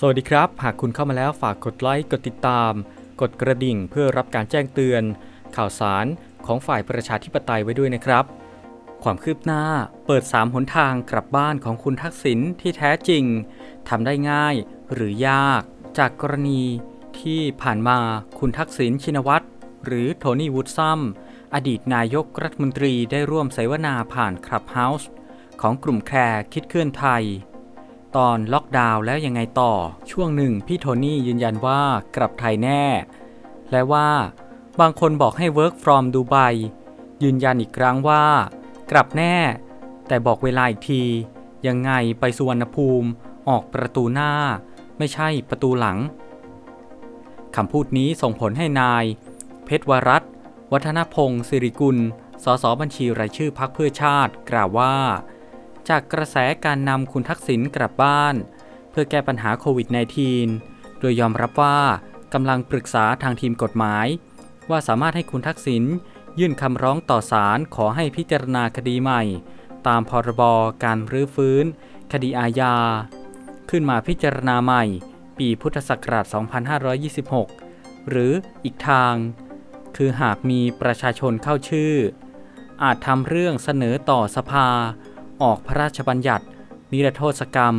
สวัสดีครับ หากคุณเข้ามาแล้วฝากกดไลค์ กดติดตาม กดกระดิ่งเพื่อรับการแจ้งเตือน ข่าวสารของฝ่ายประชาธิปไตยไว้ด้วยนะครับ ความคืบหน้าเปิด 3 หนทางกลับบ้านของคุณทักษิณที่แท้จริงทำได้ง่ายหรือยาก จากกรณีที่ผ่านมาคุณทักษิณชินวัตรหรือโทนี่วูดซัมอดีตนายกรัฐมนตรีได้ร่วมเสวนาผ่านคลับเฮาส์ของกลุ่มแคร์คิดเคลื่อนไทย ตอนล็อกดาวน์แล้วยังไงต่อ ช่วงหนึ่งพี่โทนี่ยืนยันว่ากลับไทยแน่ และว่าบางคนบอกให้ work from ดูไบยืนยันอีกครั้งว่า กลับแน่ แต่บอกเวลาอีกที ยังไงไปสุวรรณภูมิออกประตูหน้า ไม่ใช่ประตูหลังคำพูดนี้ส่งผลให้นาย เพชรวรัตวัฒนพงศ์สิริกุล สสบัญชีรายชื่อพักเพื่อชาติ กล่าวว่า จากกระแสการนำคุณทักษิณกลับบ้าน เพื่อแก้ปัญหาโควิด -19 โดยยอมรับว่ากำลังปรึกษาทางทีมกฎหมาย ว่าสามารถให้คุณทักษิณยื่นคำร้องต่อศาลขอให้พิจารณาคดีใหม่ ตามพรบการรื้อฟื้น คดีอาญา ขึ้นมาพิจารณาใหม่ ปีพุทธศักราช 2526 หรืออีกทาง คือหากมีประชาชนเข้าชื่อ อาจทำเรื่องเสนอต่อสภา ออกพระราชบัญญัติ นิรโทษกรรม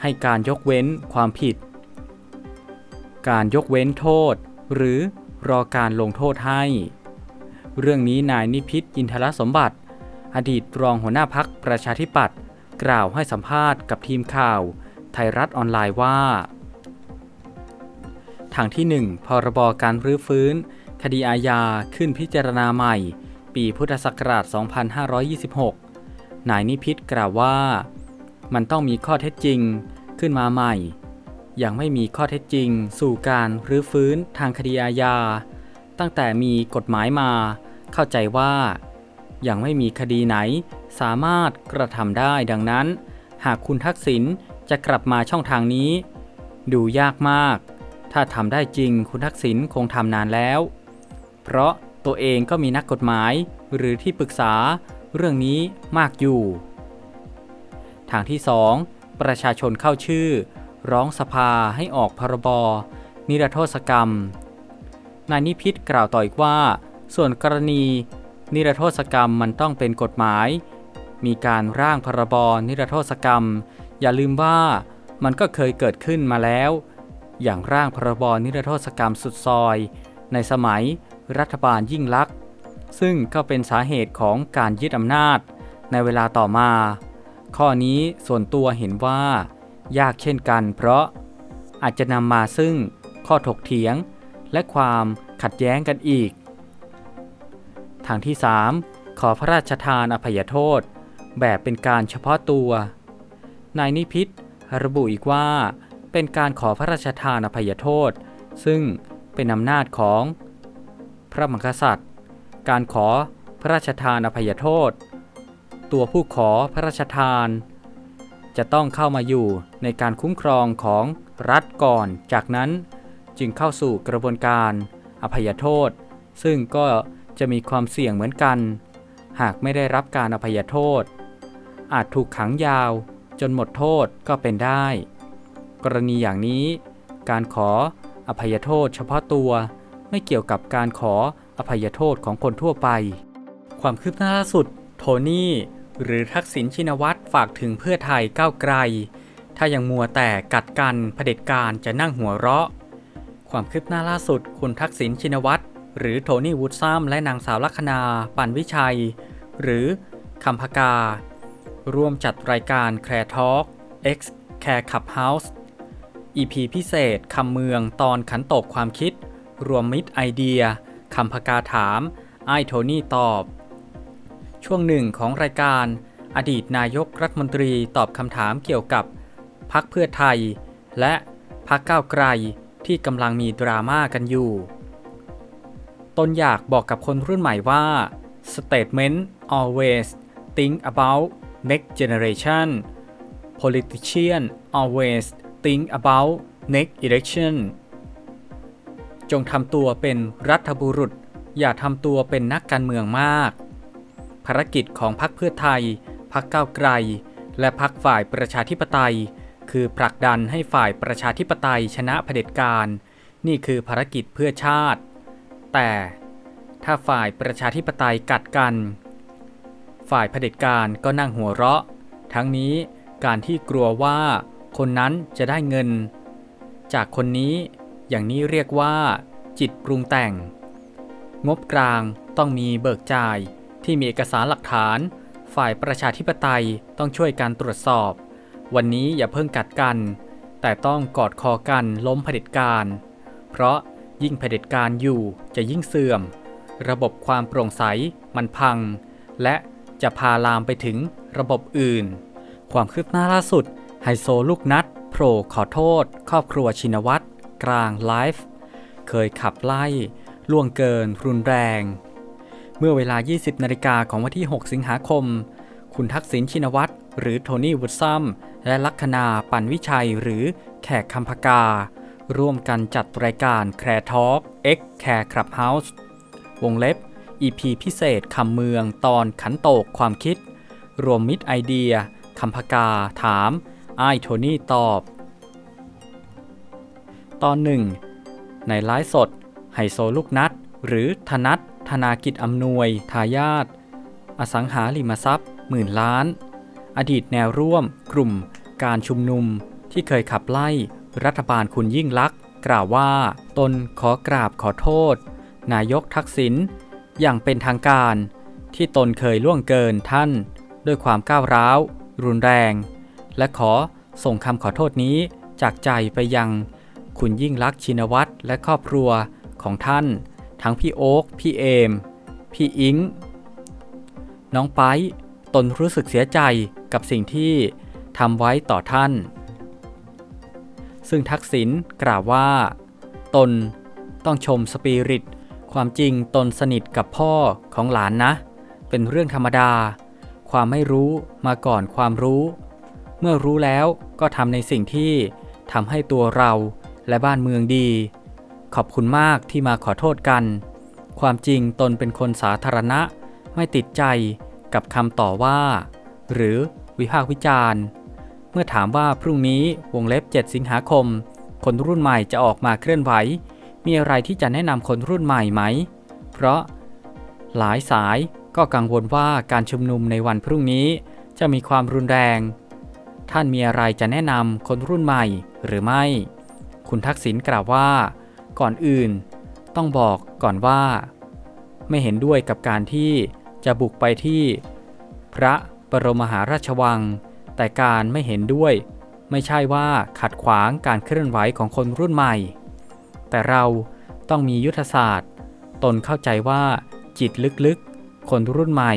ให้การยกเว้นความผิด การยกเว้นโทษ หรือรอการลงโทษให้ เรื่องนี้นายนิพิษอินทรสมบัติ อดีตรองหัวหน้าพักประชาธิปัตย์กล่าวให้สัมภาษณ์กับทีมข่าว ไทยรัฐออนไลน์ว่า ทางที่ 1 พรบการรื้อฟื้น คดีอาญาขึ้นพิจารณาใหม่ ปีพุทธศักราช 2526 นายนิพิษกล่าวว่า มันต้องมีข้อเท็จจริงขึ้นมาใหม่ ยังไม่มีข้อเท็จจริง สู่การรื้อฟื้นทางคดีอาญา ตั้งแต่มีกฎหมายมา เข้าใจว่า ยังไม่มีคดีไหนสามารถกระทำได้ดังนั้น หากคุณทักษิณจะกลับมาช่องทางนี้ ดูยากมาก ถ้าทำได้จริงคุณทักษิณคงทำนานแล้ว เพราะตัวเองก็มีนักกฎหมายหรือที่ปรึกษา เรื่องนี้มากอยู่ ทางที่ 2 ประชาชนเข้าชื่อ ร้องสภาให้ออกพรบนิรโทษกรรม นายนิพิษกล่าวต่ออีกว่า ส่วนกรณี นิรโทษกรรมมันต้องเป็นกฎหมาย มีการร่างพรบนิรโทษกรรม อย่าลืมว่ามันก็เคยเกิดขึ้นมาแล้ว อย่างร่างพรบนิรโทษกรรมสุดซอย ในสมัยรัฐบาลยิ่งลักษณ์ ซึ่งก็เป็นสาเหตุของการยึดอำนาจในเวลาต่อมา ข้อนี้ส่วนตัวเห็นว่า ยากเช่นกัน เพราะอาจจะนำมาซึ่งข้อถกเถียง และความขัดแย้งกันอีก ทางที่ 3 ขอพระราชทานอภัยโทษ แบบเป็นการเฉพาะตัวนายนิพิษระบุอีกว่า เป็นการขอพระราชทานอภัยโทษ ซึ่งเป็นอำนาจของพระมหากษัตริย์ การขอพระราชทานอภัยโทษ ตัวผู้ขอพระราชทาน จะต้องเข้ามาอยู่ในการคุ้มครองของรัฐก่อน จากนั้นจึงเข้าสู่กระบวนการอภัยโทษ ซึ่งก็จะมีความเสี่ยงเหมือนกัน หากไม่ได้รับการอภัยโทษ อาจถูกขังยาวจนหมดโทษก็เป็นได้ กรณีอย่างนี้ การขออภัยโทษเฉพาะตัวไม่เกี่ยวกับการขอ อภัยโทษของคนทั่วไป ความคืบหน้าล่าสุด โทนี่ หรือทักษิณชินวัตรฝากถึงเพื่อไทยก้าวไกล ถ้ายังมัวแต่กัดกันเผด็จการจะนั่งหัวเราะ ความคืบหน้าล่าสุด คุณทักษิณชินวัตรหรือโทนี่วูดซัมและนางสาวลัคนาปันวิชัย หรือคำพกา ร่วมจัดรายการแคร์ทอล์ก X Care Club House EP พิเศษคำเมืองตอนขันตกความคิด รวมมิตรไอเดีย คำพกาถาม ไอโทนี่ตอบ ช่วงหนึ่งของรายการ อดีตนายกรัฐมนตรีตอบคำถามเกี่ยวกับพักเพื่อไทย และพักก้าวไกลที่กำลังมีดราม่ากันอยู่ ตนอยากบอกกับคนรุ่นใหม่ว่า statement always think about next generation politician always think about next election จงทำตัวเป็นรัฐบุรุษ อย่าทำตัวเป็นนักการเมืองมาก ภารกิจของพรรคเพื่อไทย พรรคก้าวไกล และพรรคฝ่ายประชาธิปไตยคคือผลักดันให้ฝ่ายประชาธิปไตยชนะเผด็จการ นี่คือภารกิจเพื่อชาติ แต่ถ้าฝ่ายประชาธิปไตยกัดกัน ฝ่ายเผด็จการก็นั่งหัวเราะ ทั้งนี้การที่กลัวว่าคนนั้นจะได้เงิน จากคนนี้ อย่างนี้เรียกว่า จิตปรุงแต่ง งบกลางต้องมีเบิกจ่ายที่มีเอกสารหลักฐาน ฝ่ายประชาธิปไตยต้องช่วยการตรวจสอบ วันนี้อย่าเพิ่งกัดกัน แต่ต้องกอดคอกันล้มเผด็จการ เพราะยิ่งเผด็จการอยู่จะยิ่งเสื่อม ระบบความโปร่งใสมันพัง และจะพาลามไปถึงระบบอื่น ความคืบหน้าล่าสุดไฮโซลูกนัดโผล่ขอโทษ ครอบครัวชินวัตร กลางไลฟ์เคยขับไล่ล่วงเกิน รุนแรง เมื่อเวลา 20 นาฬิกาของวันที่ 6 สิงหาคม คุณทักษิณชินวัตร หรือโทนี่วุฒซัม และลัคนาปันวิชัยหรือแขกคำพกา ร่วมกันจัดรายการแคร์ทอล์ก X แคร์คลับเฮาส์วงเล็บ EP พิเศษคำเมืองตอนขันโตกความคิด รวมมิตรไอเดียคำพกาถามไอโทนี่ตอบ ตอนหนึ่ง ในไลฟ์สดไฮโซลูกนัด หรือธนัทธนากิจอำนวย ทายาทอสังหาริมทรัพย์ หมื่นล้าน อดีตแนวร่วม กลุ่ม การชุมนุมที่เคยขับไล่รัฐบาลคุณยิ่งลักษณ์กล่าวว่า ตนขอกราบขอโทษ นายกทักษิณอย่างเป็นทางการ ที่ตนเคยล่วงเกินท่าน ด้วยความก้าวร้าว รุนแรง และขอส่งคำขอโทษนี้จากใจไปยัง คุณยิ่งลักษณ์ชินวัตรและครอบครัวของท่าน ทั้งพี่โอ๊คพี่เอม พี่อิงน้องไปร์ตนรู้สึกเสียใจกับสิ่งที่ทำไว้ต่อท่าน ซึ่งทักษิณกล่าวว่า ตนต้องชมสปิริต ความจริงตนสนิทกับพ่อของหลานนะ เป็นเรื่องธรรมดา ความไม่รู้มาก่อนความรู้ เมื่อรู้แล้วก็ทำในสิ่งที่ทำให้ตัวเรา และบ้านเมืองดี ขอบคุณมากที่มาขอโทษกัน ความจริงตนเป็นคนสาธารณะ ไม่ติดใจกับคำต่อว่า หรือวิพากษ์วิจารณ์ เมื่อถามว่าพรุ่งนี้วงเล็บ 7 สิงหาคม คนรุ่นใหม่จะออกมาเคลื่อนไหว มีอะไรที่จะแนะนำคนรุ่นใหม่ไหม เพราะ หลายสายก็กังวลว่าการชุมนุมในวันพรุ่งนี้จะมีความรุนแรง ท่านมีอะไรจะแนะนำคนรุ่นใหม่หรือไม่ คุณทักษิณกล่าวว่า ก่อนอื่น ต้องบอกก่อนว่า ไม่เห็นด้วยกับการที่จะบุกไปที่ พระบรมมหาราชวัง แต่การไม่เห็นด้วย ไม่ใช่ว่าขัดขวางการเคลื่อนไหวของคนรุ่นใหม่ แต่เราต้องมียุทธศาสตร์ ตนเข้าใจว่าจิตลึกๆ คนรุ่นใหม่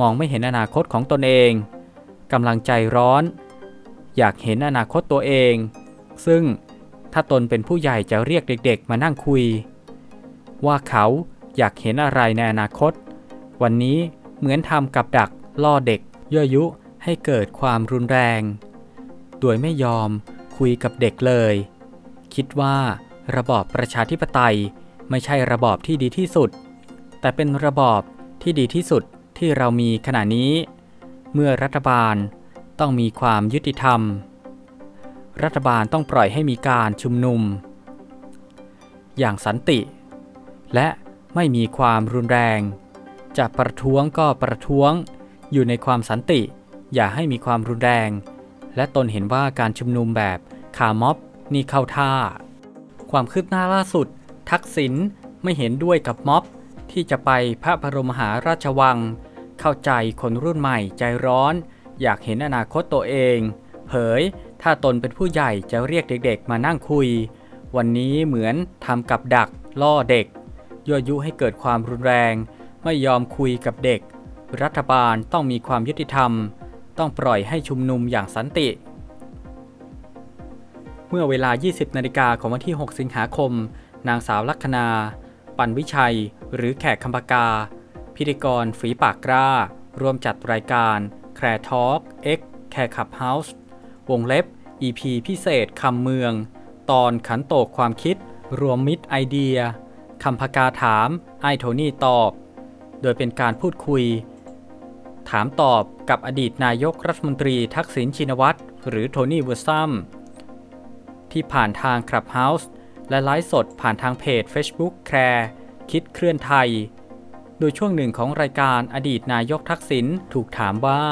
มองไม่เห็นอนาคตของตนเองกำลังใจร้อน อยากเห็นอนาคตตัวเอง ซึ่ง ถ้าตนเป็นผู้ใหญ่จะเรียกเด็กๆ มานั่งคุย ว่าเขาอยากเห็นอะไรในอนาคต วันนี้เหมือนทำกับดักล่อเด็กยั่วยุให้เกิดความรุนแรง โดยไม่ยอมคุยกับเด็กเลย คิดว่าระบอบประชาธิปไตยไม่ใช่ระบอบที่ดีที่สุด แต่เป็นระบอบที่ดีที่สุดที่เรามีขณะนี้ เมื่อรัฐบาลต้องมีความยุติธรรม รัฐบาลต้องปล่อยให้มีการชุมนุม อย่างสันติ และไม่มีความรุนแรง จะประท้วงก็ประท้วงอยู่ในความสันติ อย่าให้มีความรุนแรง และตนเห็นว่าการชุมนุมแบบคาร์ม็อบนี่เข้าท่า ความคืบหน้าล่าสุด ทักษิณไม่เห็นด้วยกับม็อบที่จะไปพระบรมมหาราชวัง เข้าใจคนรุ่นใหม่ใจร้อน อยากเห็นอนาคตตัวเอง เผยถ้าตนเป็นผู้ใหญ่จะเรียกเด็กๆ มานั่งคุย วันนี้เหมือนทำกับดักล่อเด็กยั่วยุให้เกิดความรุนแรง ไม่ยอมคุยกับเด็ก รัฐบาลต้องมีความยุติธรรม ต้องปล่อยให้ชุมนุมอย่างสันติ เมื่อเวลา 20นาฬิกาของวันที่ 6 สิงหาคม นางสาวลัคนา ปันวิชัย หรือแขกคำปากา พิธีกรฝีปากกล้า ร่วมจัดรายการ แคร์ทอล์ก X แคร์ขับเฮาส์ วงเล็บ EP พิเศษคำเมือง ตอนขันโตกความคิด รวมมิตรไอเดียคำพกาถามไอโทนี่ตอบ โดยเป็นการพูดคุย ถามตอบกับอดีตนายกรัฐมนตรีทักษิณชินวัตรหรือโทนี่วูดซัมที่ผ่านทาง Clubhouse และไลฟ์สดผ่านทางเพจ Facebook แคร์คิดเคลื่อนไทย โดยช่วงหนึ่งของรายการอดีตนายกทักษิณถูกถามว่า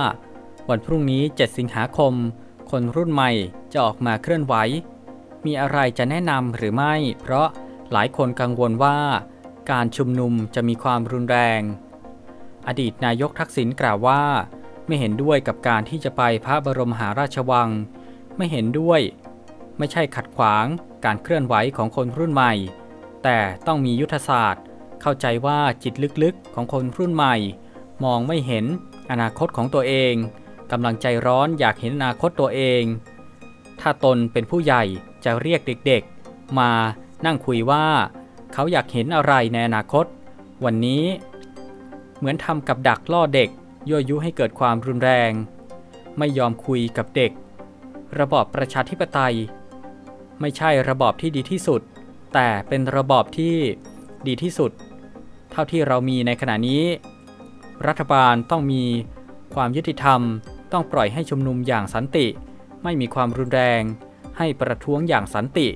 วันพรุ่งนี้ 7 สิงหาคม คนรุ่นใหม่จะออกมาเคลื่อนไหว มีอะไรจะแนะนำหรือไม่ เพราะหลายคนกังวลว่า การชุมนุมจะมีความรุนแรง อดีตนายกทักษิณกล่าวว่า ไม่เห็นด้วยกับการที่จะไปพระบรมหาราชวัง ไม่เห็นด้วย ไม่ใช่ขัดขวางการเคลื่อนไหวของคนรุ่นใหม่ แต่ต้องมียุทธศาสตร์ เข้าใจว่าจิตลึกๆของคนรุ่นใหม่ มองไม่เห็นอนาคตของตัวเอง กำลังใจร้อนอยากเห็นอนาคตตัวเอง ถ้าตนเป็นผู้ใหญ่จะเรียกเด็กๆ มานั่งคุยว่าเขาอยากเห็นอะไรในอนาคต วันนี้ เหมือนทำกับดักล่อเด็กยั่วยุให้เกิดความรุนแรง ไม่ยอมคุยกับเด็ก ระบอบประชาธิปไตย ไม่ใช่ระบอบที่ดีที่สุด แต่เป็นระบอบที่ดีที่สุด เท่าที่เรามีในขณะนี้ รัฐบาลต้องมีความยุติธรรม ต้องปล่อยให้ชุมนุมอย่างสันติ ไม่มีความรุนแรง ให้ประท้วงอย่างสันติ